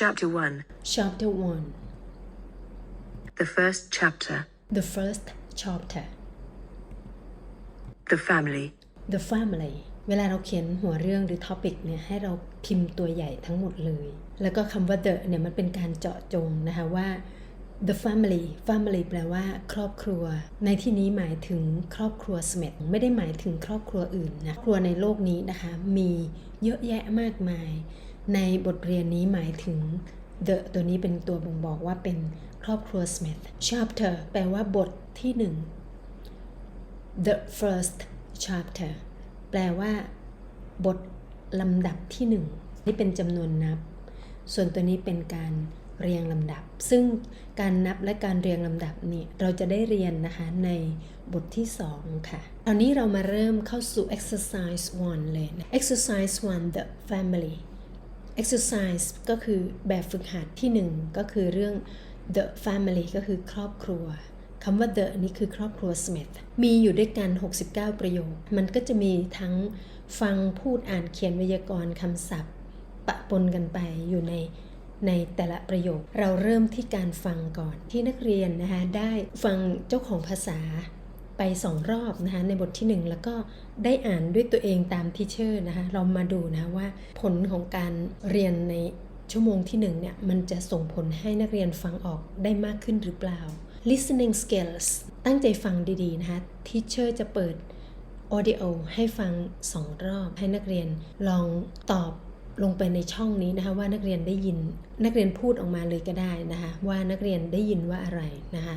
Chapter 1 chapter 1 The first chapter the first chapter The family. the family เวลาเราเขียนหัวเรื่องหรือ topic เนี่ยให้เราพิมพ์ตัวใหญ่ทั้งหมดเลย แล้วก็คำว่า the เนี่ยมันเป็นการเจาะจงนะคะว่า the family family แปลว่าครอบครัว ในที่นี้หมายถึงครอบครัวสเมธไม่ได้หมายถึงครอบครัวอื่นนะครัวในโลกนี้นะคะ มีเยอะแยะมากมาย ในบทเรียนนี้หมายถึง the ตัวนี้เป็นตัวบ่งบอกว่าเป็นครอบครัวสเมธ chapter แปลว่าบทที่หนึ่ง the first chapter แปลว่า บทลำดับที่หนึ่งนี่เป็นจำนวนนับ ส่วนตัวนี้เป็นการเรียงลำดับ ซึ่งการนับและการเรียงลำดับนี่เราจะได้เรียนนะคะในบทที่ 2 ค่ะ ตอนนี้เรามาเริ่มเข้าสู่ exercise 1 เลยนะ exercise 1 the family exercise ก็คือแบบฝึกหัดที่ 1 ก็คือเรื่อง the family ก็คือครอบครัวคำว่า the นี่คือครอบครัวสมิธมีอยู่ด้วยกัน 69 ประโยค มันก็จะมีทั้งฟังพูดอ่านเขียนไวยากรณ์คำศัพท์ ปะปนกันไปอยู่ในในแต่ละประโยค เราเริ่มที่การฟังก่อนที่นักเรียนนะคะได้ฟังเจ้าของภาษา ไปสองรอบนะคะในบทที่หนึ่งแล้วก็ได้อ่านด้วยตัวเองตามทีเชอร์นะคะเรามาดูนะว่าผลของการเรียนในชั่วโมงที่หนึ่งเนี่ยมันจะส่งผลให้นักเรียนฟังออกได้มากขึ้นหรือเปล่า listening skills ตั้งใจฟังดีๆนะคะทีเชอร์จะเปิด audio ให้ฟังสองรอบ ให้นักเรียนลองตอบลงไปในช่องนี้นะคะว่านักเรียนได้ยิน นักเรียนพูดออกมาเลยก็ได้นะคะว่านักเรียนได้ยินว่าอะไรนะคะ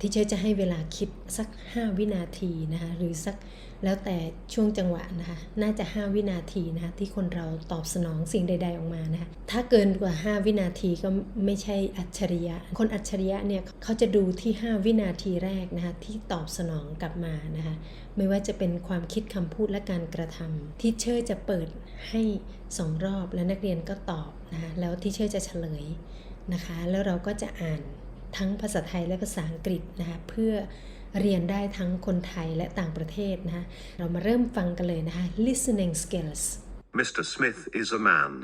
ที่เชจะให้เวลาคิดสัก 5 วินาทีนะคะหรือสักแล้วแต่ช่วงจังหวะนะคะน่าจะ 5 วินาทีนะคะที่คนเราตอบสนองสิ่งใด ๆออกมานะคะถ้าเกินกว่า 5 วินาทีก็ไม่ใช่อัจฉริยะ คนอัจฉริยะเนี่ยเขาจะดูที่ 5 วินาทีแรกนะคะที่ตอบสนองกลับมานะคะไม่ว่าจะเป็นความคิดคำพูดและการกระทำที่เชอร์จะเปิดให้สองรอบแล้วนักเรียนก็ตอบนะคะแล้วที่เชอร์จะเฉลยนะคะแล้วเราก็จะอ่าน ทั้งภาษาไทยและภาษาอังกฤษนะคะเพื่อเรียนได้ทั้งคนไทยและต่างประเทศนะคะเรามาเริ่มฟังกันเลยนะคะ listening skills Mr. Smith is a man.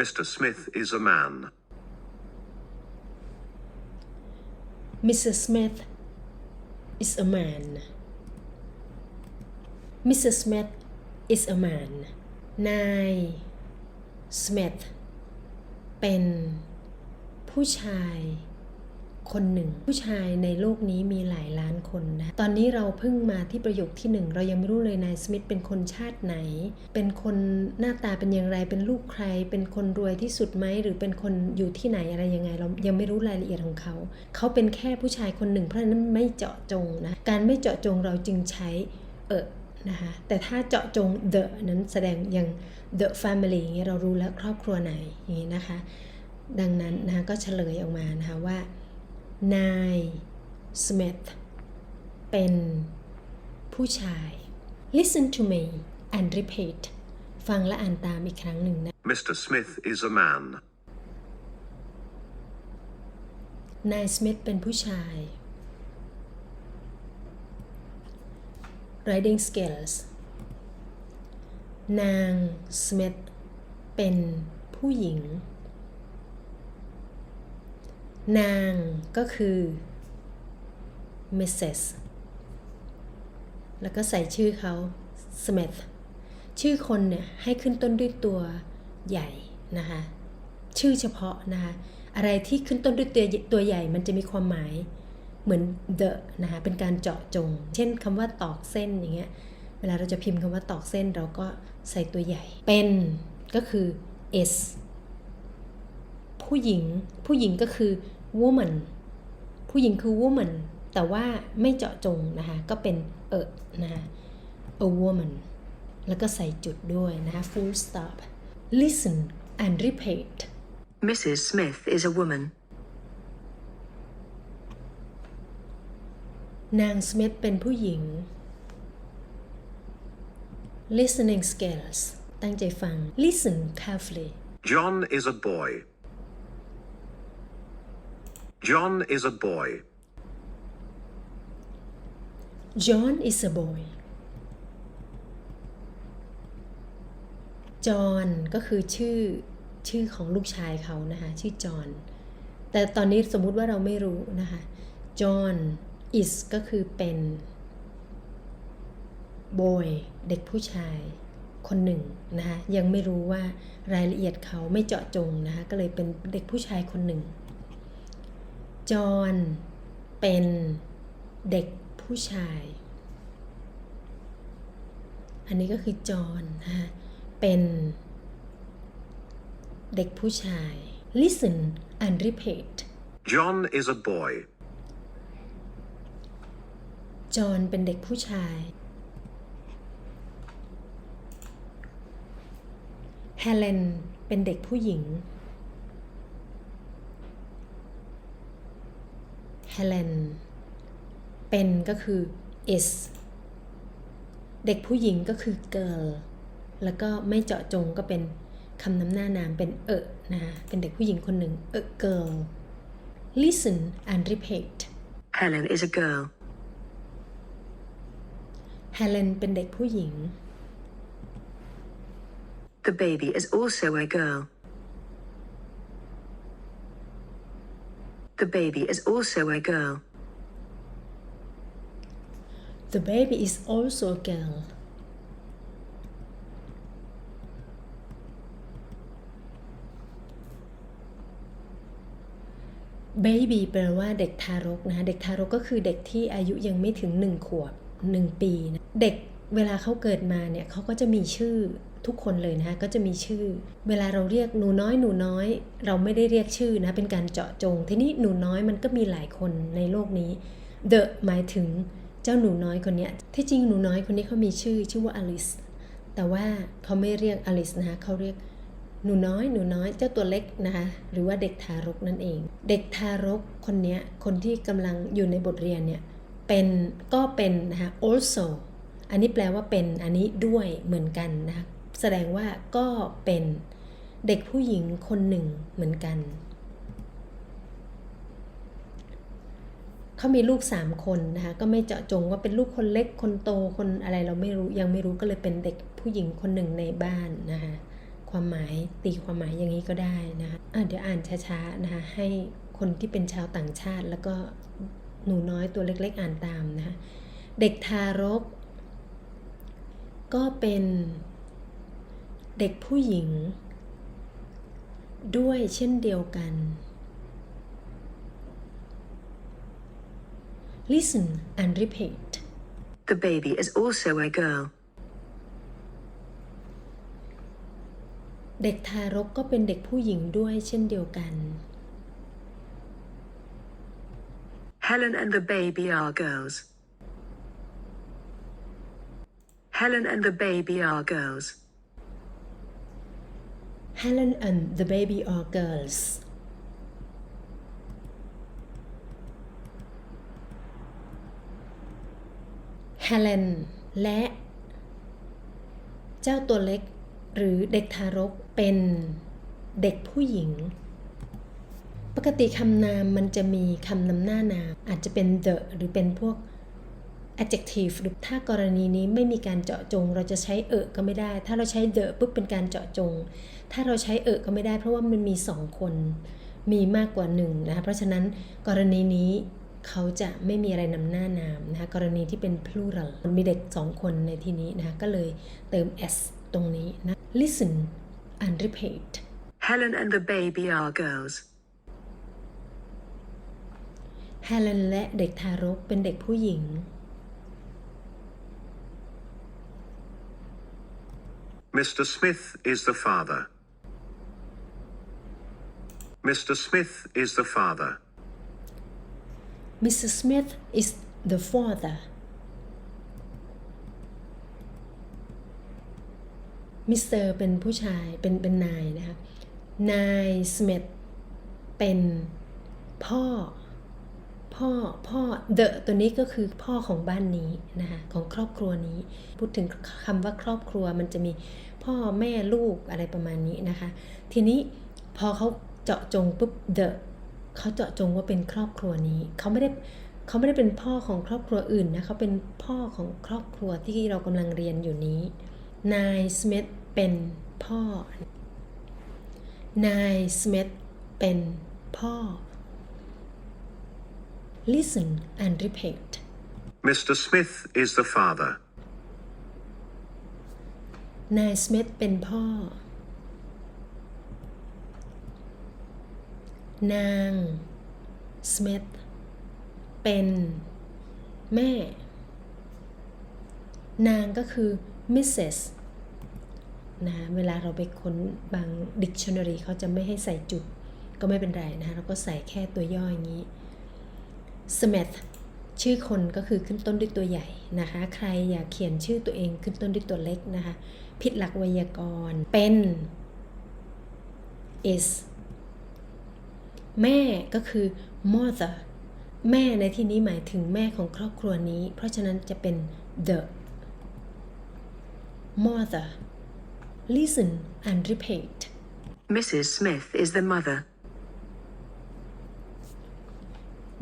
Mr. Smith is a man. Mr. Smith is a man Mr. Smith is a man นาย Smith เป็นผู้ชายคนหนึ่ง ผู้ชายในโลกนี้มีหลายล้านคนนะ ตอนนี้เราเพิ่งมาที่ประโยคที่หนึ่งเรายังไม่รู้เลยนายสมิธเป็นคนชาติไหน เป็นคนหน้าตาเป็นอย่างไร เป็นลูกใคร เป็นคนรวยที่สุดไหม หรือเป็นคนอยู่ที่ไหนอะไรยังไง เรายังไม่รู้รายละเอียดของเขา เขาเป็นแค่ผู้ชายคนหนึ่ง เพราะฉะนั้นไม่เจาะจงนะ การไม่เจาะจงเราจึงใช้เออ นะคะแต่ถ้าเจาะจง the นั้นแสดงอย่าง the family อย่างเงี้ยเรารู้แล้วครอบครัวไหนอย่างงี้นะคะ ดังนั้นนะคะก็เฉลยออกมานะคะว่านาย Smith เป็นผู้ชาย listen to me and repeat ฟังและอ่านตามอีกครั้งหนึ่งนะ Mr. Smith is a man. นาย Smith เป็นผู้ชาย writing skills นาง Smith เป็นผู้หญิง นางก็คือ Mrs แล้วก็ใส่ชื่อเขา Smith ชื่อคนเนี่ยให้ขึ้นต้นด้วยตัวใหญ่นะคะ ชื่อเฉพาะนะคะ อะไรที่ขึ้นต้นด้วยตัวตัวใหญ่มันจะมีความหมาย เหมือน the นะคะเป็นการเจาะจง เช่นคำว่าตอกเส้นอย่างเงี้ยเวลาเราจะพิมพ์คำว่าตอกเส้นเราก็ใส่ตัวใหญ่ เป็นก็คือ s ผู้หญิง ผู้หญิงก็คือ woman ผู้หญิงคือ woman แต่ว่าไม่เจาะจงนะคะก็เป็นเออนะคะ a woman แล้วก็ใส่จุดด้วยนะคะ full stop listen and repeat Mrs. Smith is a woman. นางสมิธเป็นผู้หญิง listening skills ตั้งใจฟัง listen carefully John is a boy. John is a boy. John is a boy จอห์นก็คือชื่อชื่อของลูกชายเขานะคะ ชื่อจอห์นแต่ตอนนี้สมมุติว่าเราไม่รู้นะคะจอห์น is ก็คือเป็น boy เด็กผู้ชายคนหนึ่งนะคะยังไม่รู้ว่ารายละเอียดเขาไม่เจาะจงนะคะก็เลยเป็นเด็กผู้ชายคนหนึ่ง จอห์นเป็นเด็กผู้ชาย อันนี้ก็คือจอห์นนะคะเป็นเด็กผู้ชาย listen and repeat John is a boy. จอห์นเป็นเด็กผู้ชาย เฮเลนเป็นเด็กผู้หญิง เฮเลนเป็นก็คือ is เด็กผู้หญิงก็คือ girl แล้วก็ไม่เจาะจงก็เป็นคำนำหน้านามเป็นเออนะคะเป็นเด็กผู้หญิงคนหนึ่งเออ girl listen and repeat Helen is a girl. เฮเลนเป็นเด็กผู้หญิง The baby is also a girl. The baby is also a girl. The baby is also a girl. baby แปลว่าเด็กทารกนะคะเด็กทารกก็คือเด็กที่อายุยังไม่ถึง 1 ขวบ 1 ปีนะ เด็กเวลาเขาเกิดมาเนี่ยเขาก็จะมีชื่อทุกคนเลยนะคะก็จะมีชื่อ เวลาเราเรียกหนูน้อยหนูน้อย เราไม่ได้เรียกชื่อนะเป็นการเจาะจง ทีนี้หนูน้อยมันก็มีหลายคนในโลกนี้ the หมายถึงเจ้าหนูน้อยคนเนี้ยที่จริงหนูน้อยคนนี้เขามีชื่อชื่อว่าอลิสแต่ว่าเขาไม่เรียกอลิสนะคะเขาเรียกหนูน้อยหนูน้อยเจ้าตัวเล็กนะคะหรือว่าเด็กทารกนั่นเอง เด็กทารกคนเนี้ยคนที่กำลังอยู่ในบทเรียนเนี่ยเป็นก็เป็นนะคะ also อันนี้แปลว่าเป็นอันนี้ด้วยเหมือนกันนะคะแสดงว่าก็เป็นเด็กผู้หญิงคนหนึ่งเหมือนกัน เขามีลูกสามคนนะคะก็ไม่เจาะจงว่าเป็นลูกคนเล็กคนโตคนอะไรเราไม่รู้ยังไม่รู้ก็เลยเป็นเด็กผู้หญิงคนหนึ่งในบ้านนะคะความหมายตีความหมายอย่างนี้ก็ได้นะคะะเดี๋ยวอ่านช้าๆนะคะให้คนที่เป็นชาวต่างชาติ แล้วก็หนูน้อยตัวเล็กๆอ่านตามนะคะเด็กทารก ก็เป็นเด็กผู้หญิง ด้วยเช่นเดียวกัน Listen and repeat The baby is also a girl. เด็กทารกก็เป็นเด็กผู้หญิงด้วยเช่นเดียวกัน Helen and the baby are girls. Helen and the baby are girls. Helen and the baby are girls. Helen และ เจ้าตัวเล็ก หรือเด็กทารกเป็นเด็กผู้หญิง ปกติคำนามมันจะมีคำนำหน้านาม อาจจะเป็น the หรือเป็นพวก adjective หรือถ้ากรณีนี้ไม่มีการเจาะจง เราจะใช้เอะก็ไม่ได้ ถ้าเราใช้ the ปุ๊บเป็นการเจาะจง ถ้าเราใช้เอะก็ไม่ได้ เพราะว่ามันมีสองคนมีมากกว่าหนึ่งนะคะเพราะฉะนั้นกรณีนี้เขาจะไม่มีอะไรนำหน้านามนะคะกรณีที่เป็น plural มันมีเด็กสองคนในที่นี้นะคะก็เลยเติม s ตรงนี้นะ listen and repeat Helen and the baby are girls. Helen และเด็กทารกเป็นเด็กผู้หญิง Mr. Smith is the father. Mr. Smith is the father. Mr. Smith is the father. Mr. เป็นผู้ชายเป็นเป็นนายนะคะนาย Smith เป็นพ่อ พ่อพ่อ the ตัวนี้ก็คือพ่อของบ้านนี้นะคะของครอบครัวนี้ พูดถึงคำว่าครอบครัวมันจะมีพ่อแม่ลูกอะไรประมาณนี้นะคะ ทีนี้พอเขาเจาะจงปุ๊บ the เขาเจาะจงว่าเป็นครอบครัวนี้เขาไม่ได้เขาไม่ได้เป็นพ่อของครอบครัวอื่นนะเขาเป็นพ่อของครอบครัวที่เรากำลังเรียนอยู่นี้นายสมิธเป็นพ่อนายสมิธเป็นพ่อ listen and repeat Mr. Smith is the father. นายสมิธเป็นพ่อ นางสมิธเป็นแม่ นางก็คือ Mrs. นะเวลาเราไปค้นบาง dictionary เขาจะไม่ให้ใส่จุด ก็ไม่เป็นไรนะคะเราก็ใส่แค่ตัวย่ออย่างนี้ Smith ชื่อคนก็คือขึ้นต้นด้วยตัวใหญ่นะคะ ใครอยากเขียนชื่อตัวเองขึ้นต้นด้วยตัวเล็กนะคะ ผิดหลักไวยากรณ์ เป็น is แม่ก็คือ mother แม่ในที่นี้หมายถึงแม่ของครอบครัวนี้ เพราะฉะนั้นจะเป็น the mother listen and repeat Mrs. Smith is the mother.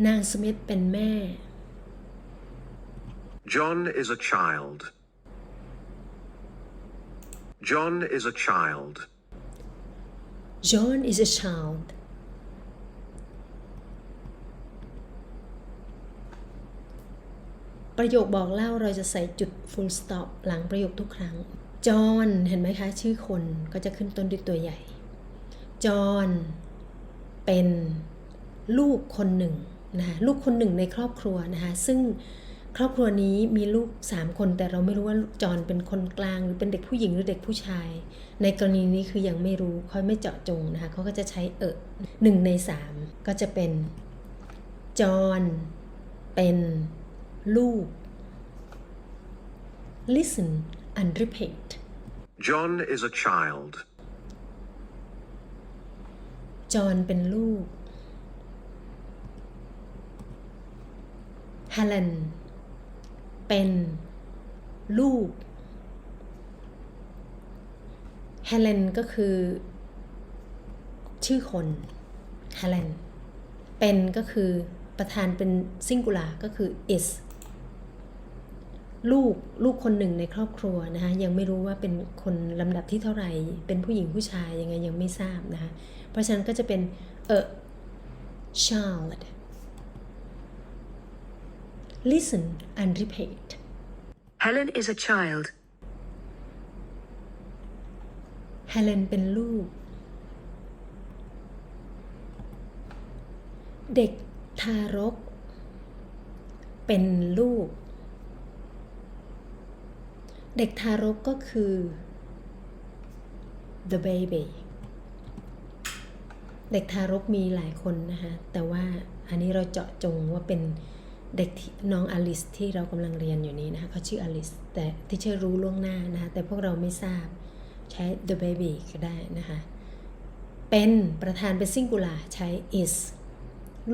นางสมิธเป็นแม่ John is a child. John is a child. John is a child ประโยคบอกเล่าเราจะใส่จุด full stop หลังประโยคทุกครั้งจอห์นเห็นไหมคะ ชื่อคนก็จะขึ้นต้นด้วยตัวใหญ่จอห์นเป็นลูกคนหนึ่ง นะคะลูกคนหนึ่งในครอบครัวนะคะซึ่งครอบครัวนี้มีลูก 3 คน แต่เราไม่รู้ว่าจอห์นเป็นคนกลางหรือเป็นเด็กผู้หญิงหรือเด็กผู้ชาย ในกรณีนี้คือยังไม่รู้ค่อยไม่เจาะจงนะคะเขาก็จะใช้เออหนึ่งในสามก็จะเป็นจอห์นเป็นลูก listen and repeat John is a child. จอห์นเป็นลูก ฮเลนเป็นลูกฮเลนก็คือ ชื่อคนฮเลนเป็นก็คือประธานเป็นซิง g ู l a r ก็คือ is ลูกลูกคนหนึ่งในครอบครัวนะคะยังไม่รู้ว่าเป็นคนลำดับที่เท่าไหร่ เป็นผู้หญิงผู้ชายยังไงยังไม่ทราบนะคะเพราะฉะนั้นก็จะเป็น a child listen and repeat Helen is a child. Helen เป็นลูก เด็กทารก เป็นลูก เด็กทารกก็คือ the baby เด็กทารกมีหลายคนนะคะ แต่ว่าอันนี้เราเจาะจงว่าเป็น เด็กที่น้องอลิสที่เรากำลังเรียนอยู่นี้นะคะเขาชื่ออลิสแต่ที่เชื่อรู้ล่วงหน้านะคะแต่พวกเราไม่ทราบใช้ the baby ก็ได้นะคะ เป็นประธานเป็น singular ใช้ is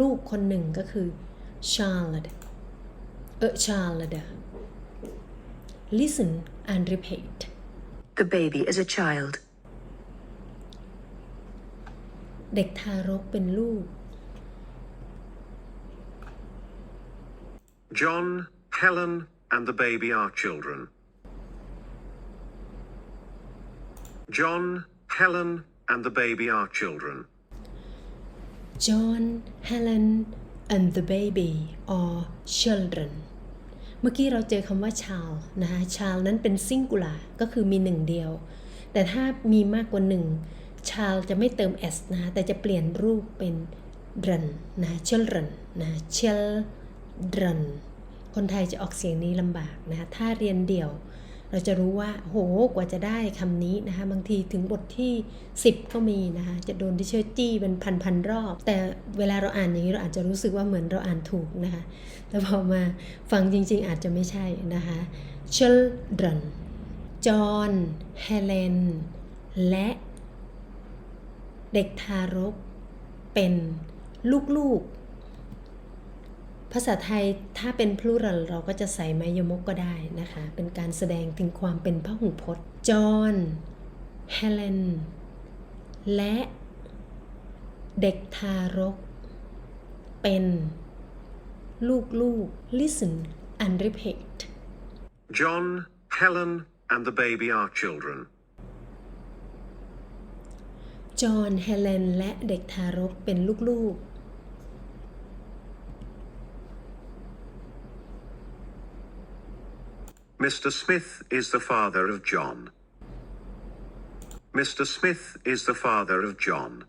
ลูกคนหนึ่งก็คือ child เออ child listen and repeat The baby is a child. เด็กทารกเป็นลูก John, Helen, and the baby are children. John, Helen, and the baby are children. John, Helen and the baby are children เมื่อกี้เราเจอคำว่า child นะคะ child นั้นเป็น singular ก็คือมีหนึ่งเดียว แต่ถ้ามีมากกว่าหนึ่ง child จะไม่เติม s นะคะแต่จะเปลี่ยนรูปเป็น run นะ children นะ children คนไทยจะออกเสียงนี้ลำบากนะคะถ้าเรียนเดี่ยว เราจะรู้ว่าโหกว่าจะได้คำนี้นะคะบางทีถึงบทที่ 10 ก็มีนะคะจะโดนที่เชอร์จี้เป็นพันๆรอบ แต่เวลาเราอ่านอย่างนี้เราอาจจะรู้สึกว่าเหมือนเราอ่านถูกนะคะแต่พอมาฟังจริงๆอาจจะไม่ใช่นะคะ children John Helen และเด็กทารกเป็นลูกๆ ภาษาไทยถ้าเป็น plural เราก็จะใส่ไมยมกก็ได้นะคะ เป็นการแสดงถึงความเป็นพหูพจน์ John Helen และเด็กทารก เป็น ลูกๆ listen and repeat John, Helen, and the baby are children. จอห์นเฮเลนและเด็กทารกเป็นลูก Mr. Smith is the father of John. Mr. Smith is the father of John.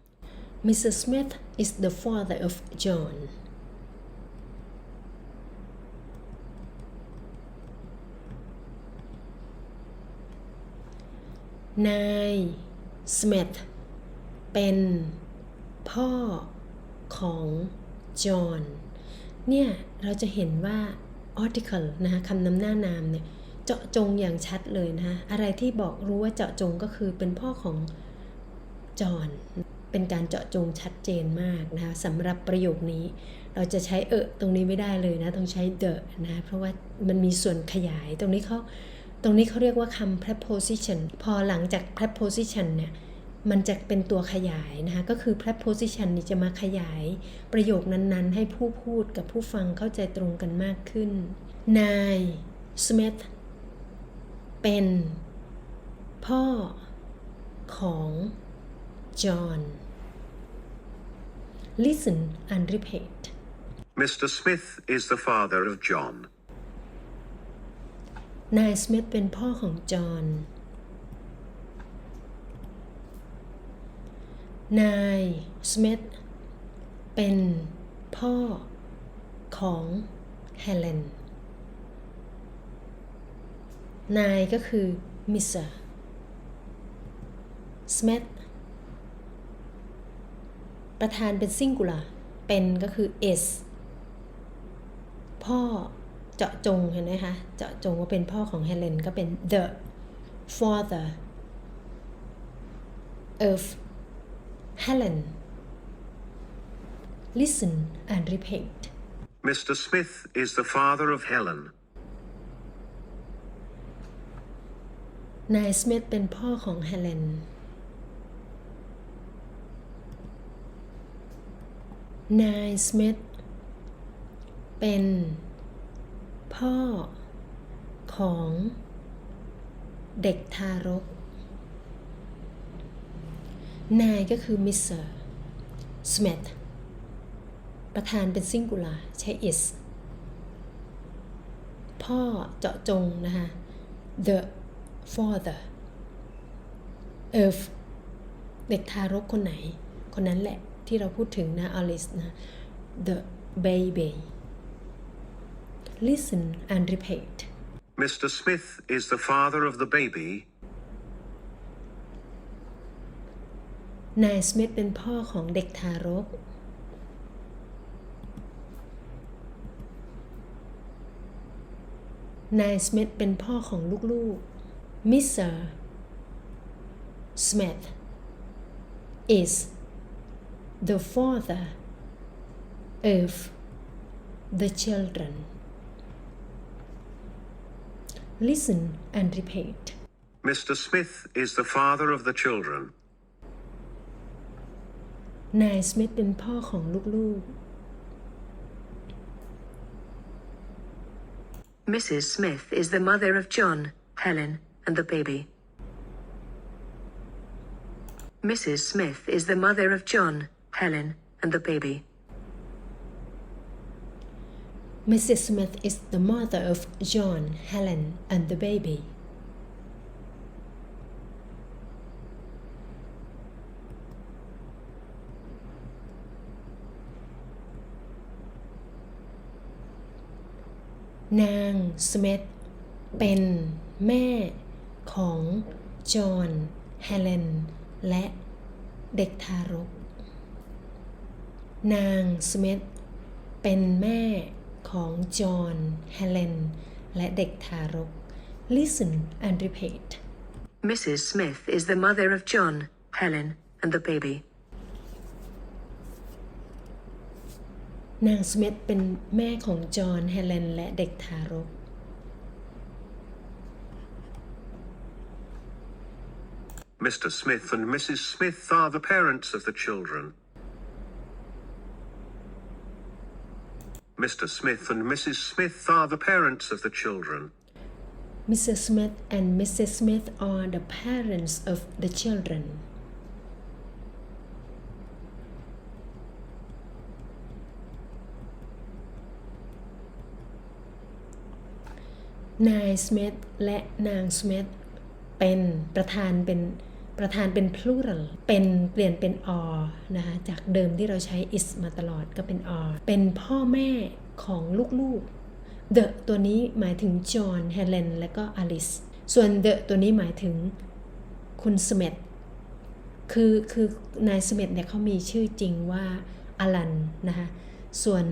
Mr. Smith is the father of John นาย Smith เป็นพ่อของจอห์นเนี่ย เราจะเห็นว่า article นะคะคำนำหน้านามเนี่ย เจาะจงอย่างชัดเลยนะคะอะไรที่บอกรู้ว่าเจาะจงก็คือเป็นพ่อของจอนเป็นการเจาะจงชัดเจนมากนะคะสำหรับประโยคนี้ เราจะใช้เออตรงนี้ไม่ได้เลยนะต้องใช้ the นะเพราะว่ามันมีส่วนขยายตรงนี้เขาตรงนี้เขาเรียกว่าคำ preposition พอหลังจาก preposition เนี่ยมันจะเป็นตัวขยายนะคะ ก็คือ preposition นี่จะมาขยายประโยคนั้นๆ ให้ผู้พูดกับผู้ฟังเข้าใจตรงกันมากขึ้น นาย Smith เป็น พ่อของจอห์น Listen and repeat Mr. Smith is the father of John. นาย Smith เป็นพ่อของจอห์น นาย Smith เป็นพ่อของเฮเลน นายก็คือมิ Mr. Smith ประธานเป็นซิงกุลาเป็นก็คือเอสพ่อเจาะจงเห็นไหมคะ เจาะจงว่าเป็นพ่อของเฮเลนก็เป็น the father of Helen listen and repeat Mr. Smith is the father of Helen นายสมิธเป็นพ่อของเฮเลน นายสมิธเป็นพ่อของเด็กทารก นายก็คือมิสเตอร์สมิธประธานเป็นซิงคูลาใช้ is พ่อเจาะจงนะคะ the father of เด็กทารกคนไหน คนนั้นแหละที่เราพูดถึงนะ Alice นะ the baby listen and repeat Mr. Smith is the father of the baby. นายสมิธเป็นพ่อของเด็กทารก นายสมิธเป็นพ่อของลูกๆ มิสเตอร์สมิธ is the father of the children listen and repeat Mr. Smith is the father of the children. นายสมิธเป็นพ่อของลูก Mrs. Smith is the mother of John, Helen, and the baby. Mrs. Smith is the mother of John, Helen, and the baby. ๆ Mrs. Smith is the mother of John, Helen, and the baby. n นางสมิธเป็นแม่ ของจอห์นเฮเลน และเด็กทารก นางสมิธเป็นแม่ของจอห์นเฮเลน และเด็กทารก Listen and repeat Mrs. Smith is the mother of John, Helen, and the baby. นางสมิธเป็นแม่ของจอห์นเฮเลน และเด็กทารก Mr. Smith and Mrs. Smith are the parents of the children. Mr. Smith and Mrs. Smith are the parents of the children. Mr. Smith and Mrs. Smith are the parents of the children. Nine ประธานเป็น plural เป็นเปลี่ยนเป็น or นะคะจากเดิมที่เราใช้ is มาตลอดก็เป็น or เป็นพ่อแม่ของลูกๆ the ตัวนี้หมายถึง John Helen และก็ Alice ส่วน the ตัวนี้หมายถึงคุณสมิธคือคือนายสมิธเนี่ยเขามีชื่อจริงว่าอลันนะคะส่วน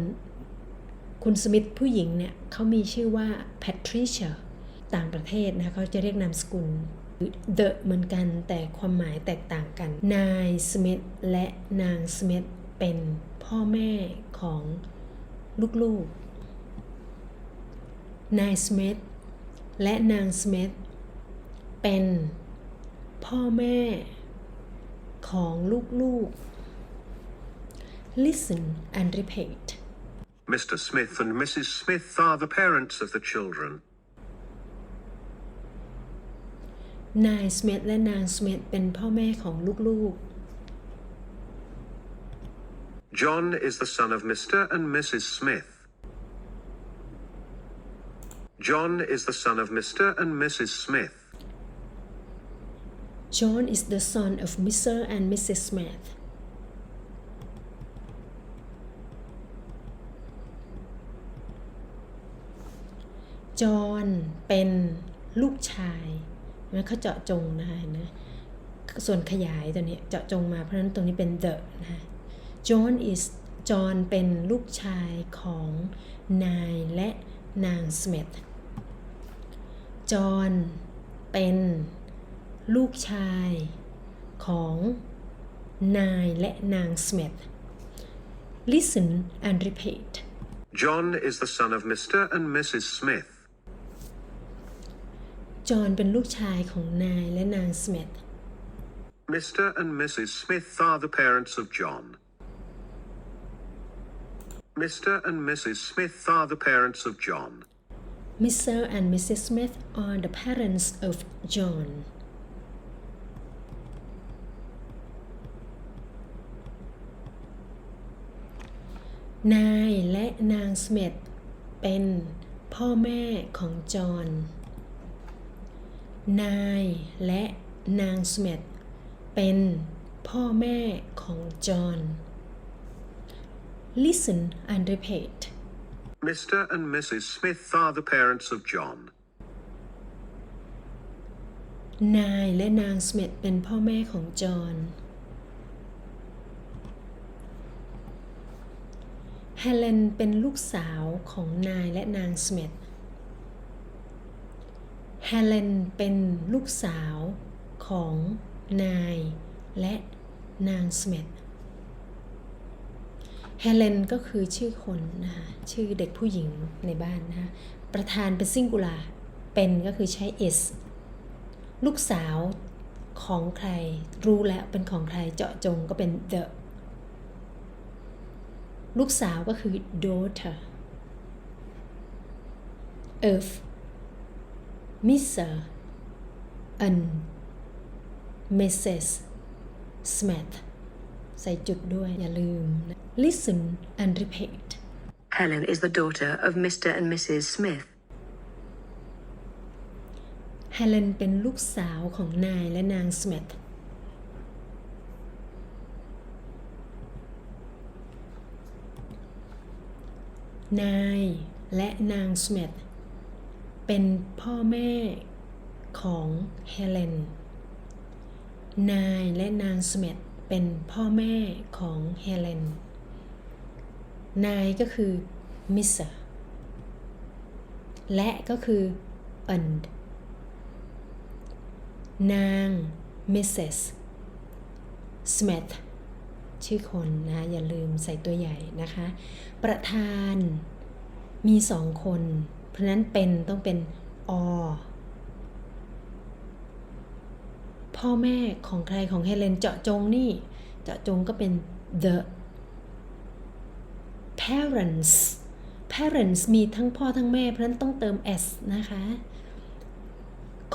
คุณสมิธผู้หญิงเนี่ยเขามีชื่อว่า Patricia ต่างประเทศนะคะเขาจะเรียกนามสกุล The เหมือนกันแต่ความหมายแตกต่างกัน นายสมิธและนางสมิธเป็นพ่อแม่ของลูกๆ นายสมิธและนางสมิธเป็นพ่อแม่ของลูกๆ Listen and repeat Mr. Smith and Mrs. Smith are the parents of the children. นายสมิธและนางสมิธเป็นพ่อแม่ของลูก John is the son of Mr. and Mrs. Smith. John is the son of Mr. and Mrs. Smith. ๆ John is the son of Mr. and Mrs. Smith John เป็นลูกชาย นะเขาเจาะจงนะคะเห็นไหมส่วนขยายตัวนี้เจาะจงมาเพราะฉะนั้นตรงนี้เป็น the นะคะ John is John เป็นลูกชายของนายและนางสมิธจอห์นเป็นลูกชายของนายและนางสมิธ Listen and repeat John is the son of Mr. and Mrs. Smith. จอห์นเป็นลูกชายของนายและนางสมิธ Mr. and Mrs. Smith are the parents of John. Mr. and Mrs. Smith are the parents of John. Mr. and Mrs. Smith are the parents of John นายและนางสมิธเป็นพ่อแม่ของจอห์น นายและนางสมิธเป็นพ่อแม่ของจอห์น Listen and repeat Mr. and Mrs. Smith are the parents of John. นายและนางสมิธเป็นพ่อแม่ของจอห์น เฮเลนเป็นลูกสาวของนายและนางสมิธ เฮเลนเป็นลูกสาวของนายและนางสมิธเฮเลนก็คือชื่อคนนะคะชื่อเด็กผู้หญิงในบ้านนะคะประธานเป็นซิงคูลาเป็นก็คือใช้ is ลูกสาวของใครรู้แล้วเป็นของใครเจาะจงก็เป็น the ลูกสาวก็คือ daughter of Mr. and Mrs. Smith ใส่จุดด้วยอย่าลืมนะ listen and repeat Helen is the daughter of Mr. and Mrs. Smith. เฮเลนเป็นลูกสาวของนายและนางสมิธนายและนางสมิธ เป็นพ่อแม่ของเฮเลน นายและนางสมิธเป็นพ่อแม่ของเฮเลน นายก็คือมิสเซอร์และก็คือ and นาง Mrs. Smith ชื่อคนนะอย่าลืมใส่ตัวใหญ่นะคะ ประธานมีสองคน เพราะนั้นเป็นต้องเป็น or พ่อแม่ของใครของเฮเลนเจาะจงนี่ เจาะจงก็เป็น the parents parents มีทั้งพ่อทั้งแม่ เพราะฉะนั้นต้องเติม s นะคะ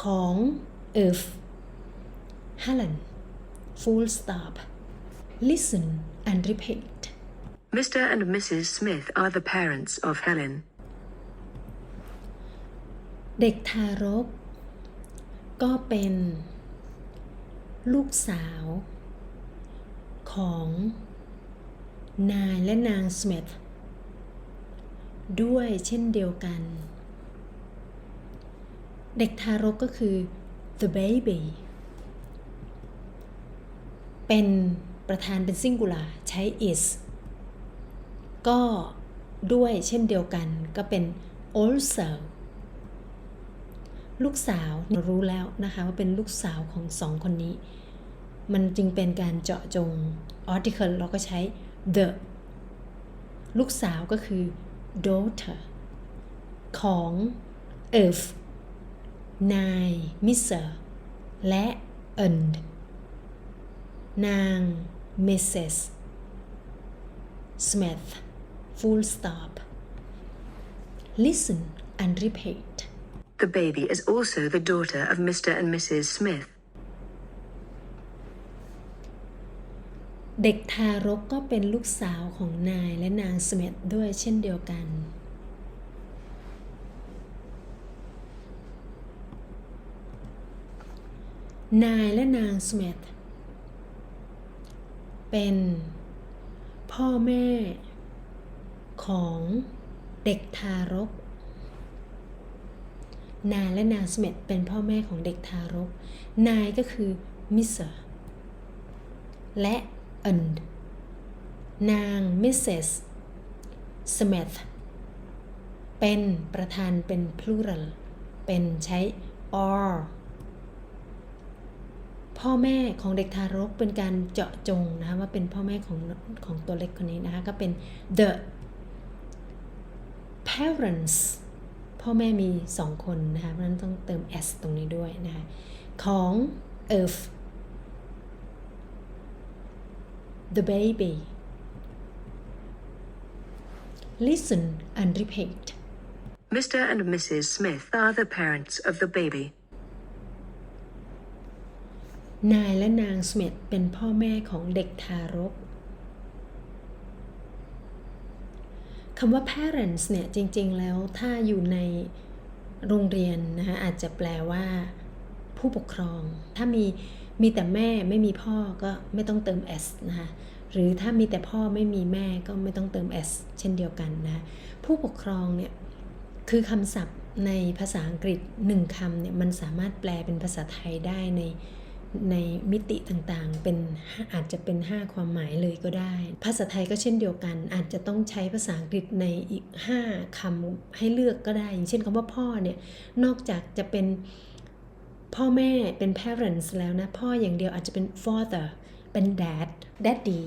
ของ of Helen full stop listen and repeat Mr. and Mrs. Smith are the parents of Helen. เด็กทารก ก็เป็น ลูกสาว ของนายและนางสมิธด้วยเช่นเดียวกัน เด็กทารกก็คือ the baby เป็นประธานเป็น singular ใช้ is ก็ด้วยเช่นเดียวกันก็เป็น also ลูกสาวเรารู้แล้วนะคะว่าเป็นลูกสาวของสองคนนี้ มันจึงเป็นการเจาะจง article เราก็ใช้ the ลูกสาวก็คือ daughter ของ of นาย Mr. และ and นาง Mrs. Smith full stop listen and repeat The baby is also the daughter of Mr. and Mrs. Smith. เด็กทารกก็เป็นลูกสาวของนายและนางสมิธด้วยเช่นเดียวกัน นายและนางสมิธเป็นพ่อแม่ของเด็กทารก นายและนางสมิธเป็นพ่อแม่ของเด็กทารก นายก็คือมิสเซอร์และ and นาง Mrs. Smith เป็นประธานเป็น plural เป็นใช้ or พ่อแม่ของเด็กทารกเป็นการเจาะจงนะคะว่าเป็นพ่อแม่ของของตัวเล็กคนนี้นะคะก็เป็น the parents พ่อแม่มีสองคนนะคะเพราะฉะนั้นต้องเติม s ตรงนี้ด้วยนะคะของ of the baby listen and repeat Mr. and Mrs. Smith are the parents of the baby. นายและนางสมิธเป็นพ่อแม่ของเด็กทารก คำว่า parents เนี่ยจริงๆ แล้วถ้าอยู่ในโรงเรียนนะคะอาจจะแปลว่า ผู้ปกครอง ถ้ามีมีแต่แม่ไม่มีพ่อก็ไม่ต้องเติม s นะคะหรือถ้ามีแต่พ่อไม่มีแม่ก็ไม่ต้องเติม s เช่นเดียวกันนะะผู้ปกครองเนี่ยคือคำศัพท์ในภาษาอังกฤษหนึ่งคำเนี่ยมันสามารถแปลเป็นภาษาไทยได้ใน ในมิติต่างๆ เป็นอาจจะเป็น 5 ความหมายเลยก็ได้ ภาษาไทยก็เช่นเดียวกัน อาจจะต้องใช้ภาษาอังกฤษในอีก 5คำให้เลือกก็ได้ อย่างเช่นคำว่าพ่อเนี่ย นอกจากจะเป็นพ่อแม่เป็น parents แล้วนะ พ่ออย่างเดียวอาจจะเป็น father เป็น dad daddy